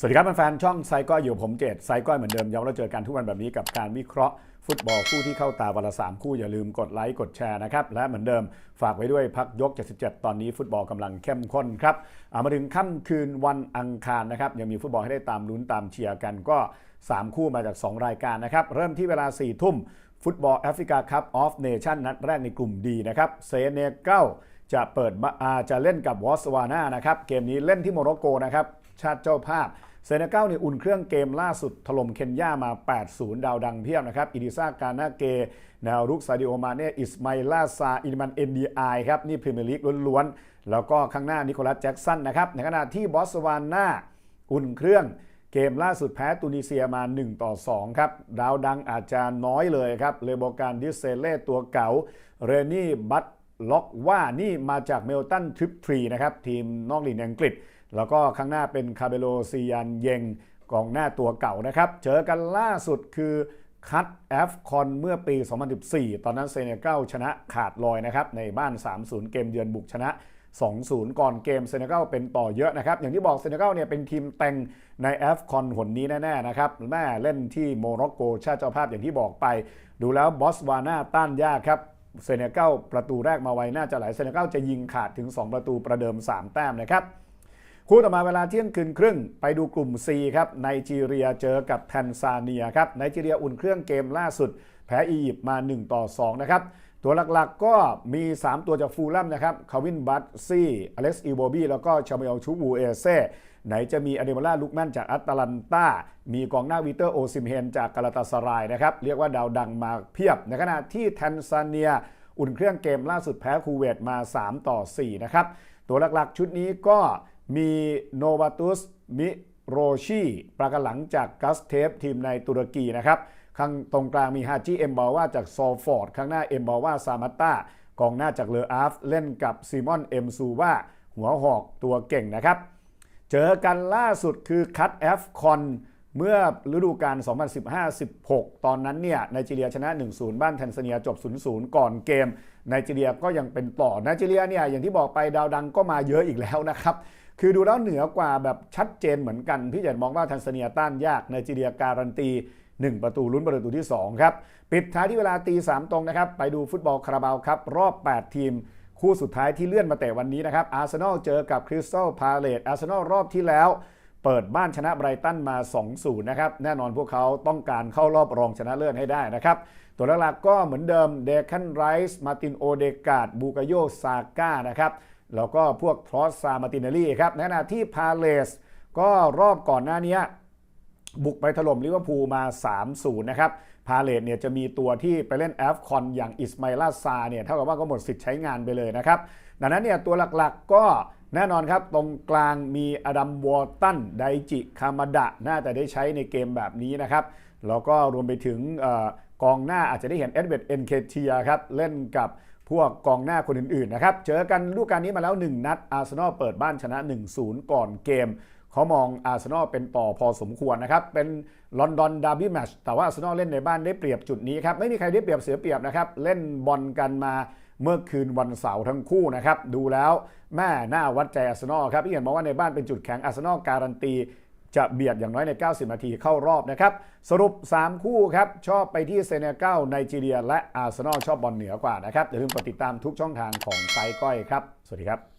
สวัสดีครับแฟนๆช่องไซก้อยอยู่ผมเจตไซก้อยเหมือนเดิมย้ำเราเจอกันทุกวันแบบนี้กับการวิเคราะห์ฟุตบอลคู่ที่เข้าตาวันละสามคู่อย่าลืมกดไลค์กดแชร์นะครับ และเหมือนเดิมฝากไว้ด้วยพักยก 77 ตอนนี้ฟุตบอลกำลังเข้มข้นครับามาถึงค่ำคืนวันอังคารนะครับยังมีฟุตบอลให้ได้ตามลุ้นตามเชียร์กันก็ 3 คู่มาจาก 2 รายการนะครับ เริ่มที่เวลา 4 ทุ่มฟุตบอลแอฟริกาคัพออฟเนชั่นนัดแรกในกลุ่มดีนะครับเซเนกัลจะเปิดมาจะเล่นกับวอสวานานะครับเกมนี้เล่นที่โมร็อกโกนะครับชาติเจ้าภาพ เซเนกัลเนี่ยอุ่นเครื่องเกมล่าสุดถล่มเคนยามา 8-0 ดาวดังเพียบนะครับ อิดิซากานาเกแนวรุกซาดิโอมาเน่อิสมาอิลาซาอินมันเอ็นดีไอครับ นี่พรีเมียร์ลีกล้วนๆ แล้วก็ข้างหน้านิโคลัสแจ็กสันนะครับ ในขณะที่บอสวานาอุ่นเครื่องเกมล่าสุดแพ้ตูนิเซียมา 1 ต่อ 2 ครับ ดาวดังอาจจะน้อยเลยครับ เลโบการดิเซเล่ตัวเก่า เรนี่บัตล็อกว่านี่มาจากเมลตันทริปทรีนะครับ ทีมนอกลีกอังกฤษ แล้วก็ข้างหน้าเป็นคาเบโลซียันเยงกองหน้าตัวเก่านะครับ เจอกันล่าสุดคือคัตแอฟคอนเมื่อปี 2014 ตอนนั้นเซเนกัลชนะขาดลอยนะครับ ในบ้าน 3-0 เกมเยือนบุกชนะ 2-0 ก่อนเกมเซเนกัลเป็นต่อเยอะนะครับ อย่างที่บอกเซเนกัลเนี่ยเป็นทีมแต่งในแอฟคอนหนนี้แน่ ๆ นะครับแม่เล่นที่โมร็อกโกชาติเจ้าภาพอย่างที่บอกไป ดูแล้วบอสวาน่าต้านยากครับเซเนกัลประตูแรกมาไวน่าจะไหลเซเนกัลจะยิงขาดถึง 2 ประตูประเดิม 3 แต้มนะครับ คู่ต่อมาเวลาเที่ยงคืนครึ่งไปดูกลุ่ม C ครับไนจีเรียเจอกับแทนซาเนียครับไนจีเรียอุ่นเครื่องเกมล่าสุด แพ้อียิปต์มา 1 ต่อ 2 นะครับ ตัวหลักๆก็มี 3 ตัวจากฟูลแลมนะครับคาวินบัตซี่อเล็กซ์อีโบบีแล้วก็ชาเมลชูบูเอเซ่ไหนจะมีอเดมล่าลุกแมนจากอัตแลนตา มีกองหน้าวิเตอร์โอซิมเฮนจากกาลาตาสรายนะครับ เรียกว่าดาวดังมาเพียบ ในขณะที่แทนซาเนีย อุ่นเครื่องเกมล่าสุดแพ้คูเวตมา 3 ต่อ 4 นะครับ ตัวหลักๆ ชุดนี้ก็ มีโนวาตุสมิโรชีประกันหลังจากกัสเทฟทีมในตุรกีนะครับข้างตรงกลางมีฮาจิเอ็มบาว่าจากซอฟอร์ดข้างหน้าเอ็มบาว่าซามัตตากองหน้าจากเลออาฟเล่นกับซีมอนเอ็มซูว่าหัวหอกตัวเก่งนะครับ เจอกันล่าสุดคือคัตแอฟคอน เมื่อฤดูกาล 2015-16 ตอนนั้นเนี่ยไนจีเรียชนะ 1-0 บ้านแทนซาเนียจบ 0-0 ก่อนเกมไนจีเรียก็ยังเป็นต่อไนจีเรียเนี่ยอย่างที่บอกไปดาวดังก็มาเยอะอีกแล้วนะครับ คือดูแล้วเหนือกว่าแบบชัดเจนเหมือนกัน พี่เจนมองว่าแทนซาเนียต้านยากไนจีเรียการันตี 1 ประตูลุ้นประตูที่ 2 ครับ ปิดท้ายที่เวลาตี3ตรงนะครับ ไปดูฟุตบอลคาราบาวครับรอบ 8 ทีม คู่สุดท้ายที่เลื่อนมาแต่วันนี้นะครับอาร์เซนอลเจอกับคริสตัลพาเลตอาร์เซนอลรอบที่แล้ว เปิดบ้านชนะไบรตันมา 2-0 นะครับ แน่นอนพวกเขาต้องการเข้ารอบรองชนะเลิศให้ได้นะครับ ตัวหลักๆก็เหมือนเดิมเดคันไรส์มาตินโอเดกาดบูกาโยซาก้านะครับ แล้วก็พวกทรอสซามาตินเนลี่ครับในขณะที่พาเลสก็รอบก่อนหน้านี้บุกไปถล่มลิเวอร์พูลมา 3-0 นะครับ พาเลตเนี่ยจะมีตัวที่ไปเล่นแอฟคอนอย่างอิสมาลาซาเนี่ยเท่ากับว่าก็หมดสิทธิ์ใช้งานไปเลยนะครับ ดังนั้นเนี่ยตัวหลักๆก็แน่นอนครับ ตรงกลางมีอดัมวอร์ตันไดจิคามาดะ น่าจะได้ใช้ในเกมแบบนี้นะครับ แล้วก็รวมไปถึงออกองหน้าอาจจะได้เห็นเอ็ดเวิร์ดเอ็นเคเทียครับ เล่นกับพวกกองหน้าคนอื่นๆนะครับ เจอกันลูกการนี้มาแล้ว 1 นัดอาร์เซนอลเปิดบ้านชนะ 1-0 ก่อนเกม เขามองอาร์เซนอลเป็นต่อพอสมควรนะครับ เป็นลอนดอนดาร์บี้แมชแต่ว่าอาร์เซนอลเล่นในบ้านได้เปรียบจุดนี้ครับ ไม่มีใครได้เปรียบเสียเปรียบนะครับ เล่นบอลกันมาเมื่อคืนวันเสาร์ทั้งคู่นะครับ ดูแล้วแม่น่าวัดใจอาร์เซนอลครับพี่เห็นบอกว่าในบ้านเป็นจุดแข็งอาร์เซนอลการันตีจะเบียดอย่างน้อยใน 90 นาทีเข้ารอบนะครับ สรุป 3 คู่ครับ ชอบไปที่เซเนกัลไนจีเรีย และอาร์เซนอลชอบบอลเหนือกว่านะครับอย่าลืมกดติดตามทุกช่องทางของไซก้อยครับ สวัสดีครับ